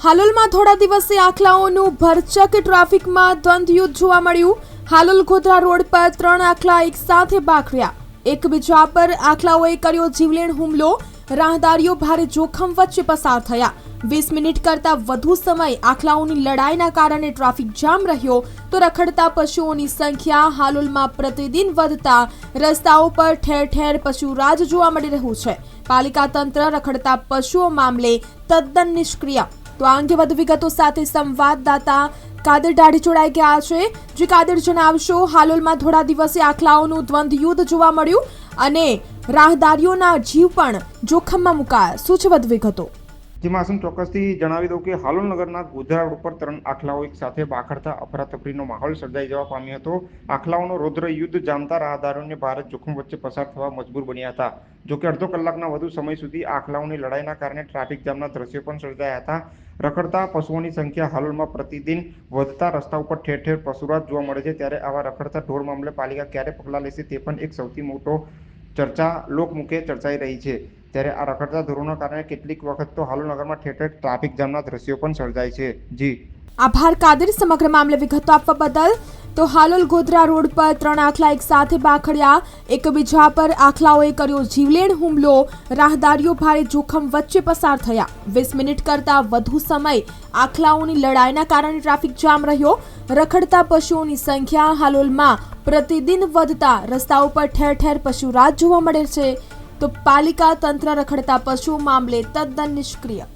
હાલોલમાં થોડા દિવસે આખલાઓનું ભરચક ટ્રાફિકમાં દ્વંદ્વયુદ્ધ જોવા મળ્યું. હાલોલ ગોધરા રોડ પર ત્રણ આખલા એક સાથે બાખડ્યા એકબીજા પર આખલાઓએ કર્યો જીવલેણ હુમલો. રાહદારીઓ ભારે જોખમ વચ્ચે પસાર થયા. વીસ મિનિટ કરતા વધુ સમય આખલાઓની લડાઈના કારણે ટ્રાફિક જામ રહ્યો તો રખડતા પશુઓની સંખ્યા હાલોલમાં પ્રતિદિન વધતા રસ્તાઓ પર ઠેર ઠેર પશુરાજ જોવા મળી રહ્યું છે. પાલિકા તંત્ર રખડતા પશુઓ મામલે તદ્દન નિષ્ક્રિય. તો આ અંગે વધુ વિગતો સાથે સંવાદદાતા કાદર દાઢી જોડાઈ ગયા છે. જે કાદર જણાવશો, હાલોલમાં થોડા દિવસે આખલાઓનું દ્વંદ યુદ્ધ જોવા મળ્યું અને રાહદારીઓના જીવ પણ જોખમમાં મુકાયા. શું છે વધુ વિગતો? જી ચોક્કસથી જણાવી દઉં કે હાલોલ નગરના ગોધરા રોડ પર ત્રણ આખલાઓ એક સાથે બાખડતા અફરાતફરીનો માહોલ સર્જાઈ જવા પામ્યો હતો. આખલાઓનો રૌદ્ર યુદ્ધ જામતા રાહદારોને ભારત જોખમ વચ્ચે પસાર થવા મજબૂર બન્યા હતા. જોકે અડધો કલાકના વધુ સમય સુધી આખલાઓની લડાઈના કારણે ટ્રાફિક જામના દ્રશ્યો પણ સર્જાયા હતા. રખડતા પશુઓની સંખ્યા હાલોલમાં પ્રતિદિન વધતા રસ્તા ઉપર ઠેર ઠેર પશુરાત જોવા મળે છે. ત્યારે આવા રખડતા ઢોર મામલે પાલિકા ક્યારે પગલાં લેશે તે પણ એક સૌથી મોટો ચર્ચા લોકમુખે ચર્ચાઈ રહી છે. ત્યારે આ રખડતા ધોરણોના કારણે કેટલીક વખત તો હાલોલ નગરમાં ઠેર ટ્રાફિક જામના દ્રશ્યો પણ સર્જાય છે. જી. આભાર, કાદર. સમગ્ર મામલે વિગતો આપવા બદલ તો હાલોલ ગોધરા રોડ પર ત્રણ આખલા એક સાથે બાખડ્યા. એકબીજા પર આખલાઓએ કર્યો જીવલેણ હુમલો. રાહદારીઓ ભારે જોખમ વચ્ચે પસાર થયા. વીસ મિનિટ કરતા વધુ સમય આખલાઓની લડાઈના કારણે ટ્રાફિક જામ રહ્યો. રખડતા પશુઓની સંખ્યા હાલોલમાં પ્રતિદિન વધતા રસ્તા ઉપર ઠેર ઠેર પશુરાજ જોવા મળે છે. તો પાલિકા તંત્ર રખડતા પશુ મામલે તદ્દન નિષ્ક્રિય.